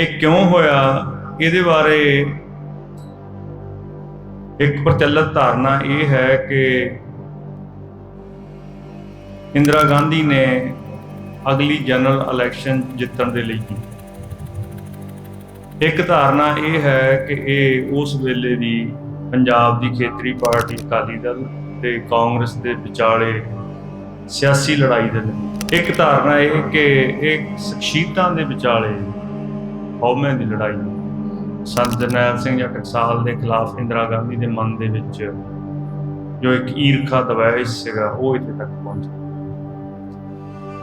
ਇਹ ਕਿਉਂ ਹੋਇਆ? ਇਹਦੇ ਬਾਰੇ ਇੱਕ ਪ੍ਰਚਲਿਤ ਧਾਰਨਾ ਇਹ ਹੈ ਕਿ ਇੰਦਰਾ ਗਾਂਧੀ ਨੇ ਅਗਲੀ ਜਨਰਲ ਇਲੈਕਸ਼ਨ ਜਿੱਤਣ ਦੇ ਲਈ ਇੱਕ ਧਾਰਨਾ ਇਹ ਹੈ ਕਿ ਇਹ ਉਸ ਵੇਲੇ ਦੀ ਪੰਜਾਬ ਦੀ ਖੇਤਰੀ ਪਾਰਟੀ, ਅਕਾਲੀ ਦਲ ਤੇ ਕਾਂਗਰਸ ਦੇ ਵਿਚਾਲੇ ਸਿਆਸੀ ਲੜਾਈ ਦੇ ਲਈ। ਇੱਕ ਧਾਰਨਾ ਇਹ ਕਿ ਇਹ ਸ਼ਖਸੀਅਤਾਂ ਦੇ ਵਿਚਾਲੇ ਹਉਮੈ ਦੀ ਲੜਾਈ। ਸੰਤ ਜਰਨੈਲ ਸਿੰਘ ਜਾਂ ਟਕਸਾਲ ਦੇ ਖਿਲਾਫ ਇੰਦਰਾ ਗਾਂਧੀ ਦੇ ਮਨ ਦੇ ਵਿੱਚ ਜੋ ਇੱਕ ਈਰਖਾ ਦਬਾਇਸ਼ ਸੀਗਾ, ਉਹ ਇੱਥੇ ਤੱਕ ਪਹੁੰਚਿਆ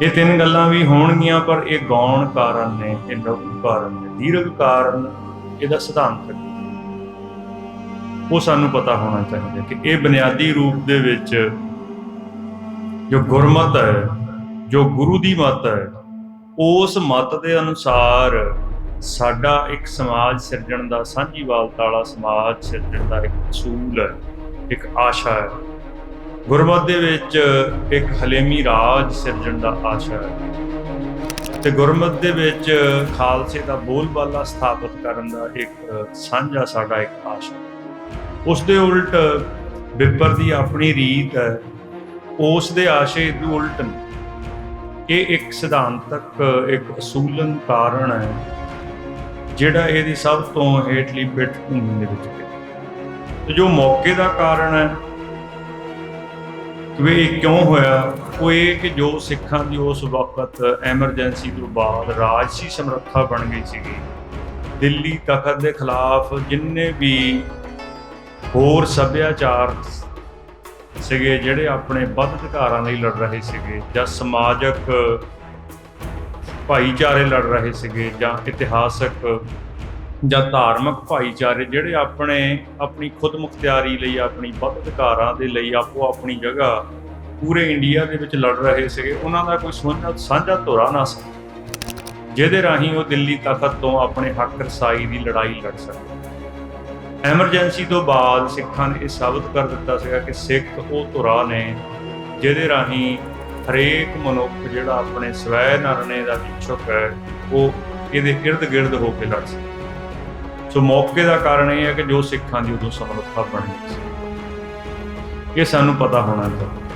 ਇਹ ਤਿੰਨ ਗੱਲਾਂ ਵੀ ਹੋਣਗੀਆਂ, ਪਰ ਇਹ ਗੌਣ ਕਾਰਨ ਨੇ, ਇਹ ਲਘੂ ਕਾਰਨ ਨੇ, ਦੀਰਘ ਕਾਰਨ ਇਹਦਾ ਸਿਧਾਂਤ ਉਹ ਸਾਨੂੰ ਪਤਾ ਹੋਣਾ ਚਾਹੀਦਾ ਕਿ ਇਹ ਬੁਨਿਆਦੀ ਰੂਪ ਦੇ ਵਿੱਚ ਜੋ ਗੁਰਮਤ ਹੈ, ਜੋ ਗੁਰੂ ਦੀ ਮਤ ਹੈ, ਉਸ ਮਤ ਦੇ ਅਨੁਸਾਰ ਸਾਡਾ ਇੱਕ ਸਮਾਜ ਸਿਰਜਣ ਦਾ, ਸਾਂਝੀ ਵਾਲਤਾ ਵਾਲਾ ਸਮਾਜ ਸਿਰਜਣ ਦਾ ਇੱਕ ਅਸੂਲ ਹੈ ਇੱਕ ਆਸ਼ਾ ਹੈ। ਗੁਰਮਤ ਦੇ ਵਿੱਚ ਇੱਕ ਹਲੇਮੀ ਰਾਜ ਸਿਰਜਣ ਦਾ ਆਸ਼ਾ ਹੈ। ਤੇ ਗੁਰਮਤ ਦੇ ਵਿੱਚ ਖਾਲਸੇ ਦਾ ਬੋਲਬਾਲਾ ਸਥਾਪਿਤ ਕਰਨ ਦਾ ਇੱਕ ਸਾਂਝਾ ਸਾਡਾ ਇੱਕ ਆਸ਼ਾ ਉਸ ਦੇ ਉਲਟ ਬਿੱਪਰ ਦੀ ਆਪਣੀ ਰੀਤ ਹੈ। ਉਸ ਦੇ ਆਸ਼ੇ ਦੀ ਉਲਟ ਨੇ। ਇਹ ਇੱਕ ਸਿਧਾਂਤਕ, ਇੱਕ ਅਸੂਲਨ ਕਾਰਨ ਹੈ। ਜਿਹੜਾ ਇਹਦੀ ਸਭ ਤੋਂ ਹੇਠਲੀ ਪਿੱਠ ਭੂਮੀ ਦੇ ਵਿੱਚ ਹੈ ਤੇ ਜੋ ਮੌਕੇ ਦਾ ਕਾਰਨ ਹੈ ਕਿ ਵੀ ਇਹ ਕਿਉਂ ਹੋਇਆ, ਉਹ ਇਹ ਕਿ ਜੋ ਸਿੱਖਾਂ ਦੀ ਉਸ ਵਕਤ ਐਮਰਜੈਂਸੀ ਤੋਂ ਬਾਅਦ ਰਾਜਸੀ ਸਮਰੱਥਾ ਬਣ ਗਈ ਸੀਗੀ, ਦਿੱਲੀ ਤਖਤ ਦੇ ਖਿਲਾਫ ਜਿੰਨੇ ਵੀ ਹੋਰ ਸੱਭਿਆਚਾਰ ਸੀਗੇ, ਜਿਹੜੇ ਆਪਣੇ ਵੱਧ ਅਧਿਕਾਰਾਂ ਲਈ ਲੜ ਰਹੇ ਸੀਗੇ ਜਾਂ ਸਮਾਜਿਕ ਭਾਈਚਾਰੇ ਲੜ ਰਹੇ ਸੀਗੇ ਜਾਂ ਇਤਿਹਾਸਕ ਜਾਂ ਧਾਰਮਿਕ ਭਾਈਚਾਰੇ ਜਿਹੜੇ ਆਪਣੇ, ਆਪਣੀ ਖੁਦਮੁਖਤਿਆਰੀ ਲਈ, ਆਪਣੀ ਵੱਧ ਅਧਿਕਾਰਾਂ ਦੇ ਲਈ ਆਪੋ ਆਪਣੀ ਜਗ੍ਹਾ ਪੂਰੇ ਇੰਡੀਆ ਦੇ ਵਿੱਚ ਲੜ ਰਹੇ ਸੀਗੇ, ਉਹਨਾਂ ਦਾ ਕੋਈ ਸੋਝਾ, ਸਾਂਝਾ ਧੁਰਾ ਨਾ ਸੀ। ਜਿਹਦੇ ਰਾਹੀਂ ਉਹ ਦਿੱਲੀ ਤਖਤ ਤੋਂ ਆਪਣੇ ਹੱਕ ਰਸਾਈ ਦੀ ਲੜਾਈ ਲੜ ਸਕਦੇ ਐਮਰਜੈਂਸੀ ਤੋਂ ਬਾਅਦ ਸਿੱਖਾਂ ਨੇ ਇਹ ਸਾਬਤ ਕਰ ਦਿੱਤਾ ਸੀਗਾ ਕਿ ਸਿੱਖ ਉਹ ਧੁਰਾ ਨੇ ਜਿਹਦੇ ਰਾਹੀਂ ਹਰੇਕ ਮਨੁੱਖ ਜਿਹੜਾ ਆਪਣੇ ਸਵੈ ਨਰਨੇ ਦਾ ਇੱਛੁਕ ਹੈ, ਉਹ ਇਹਦੇ ਇਰਦ ਗਿਰਦ ਹੋ ਕੇ ਲੜ ਸਕਦਾ ਸੋ ਮੌਕੇ ਦਾ ਕਾਰਨ ਇਹ ਹੈ ਕਿ ਜੋ ਸਿੱਖਾਂ ਦੀ ਉਦੋਂ ਸਮਰੱਥਾ ਬਣੀ ਸੀ। ਇਹ ਸਾਨੂੰ ਪਤਾ ਹੋਣਾ ਚਾਹੀਦਾ।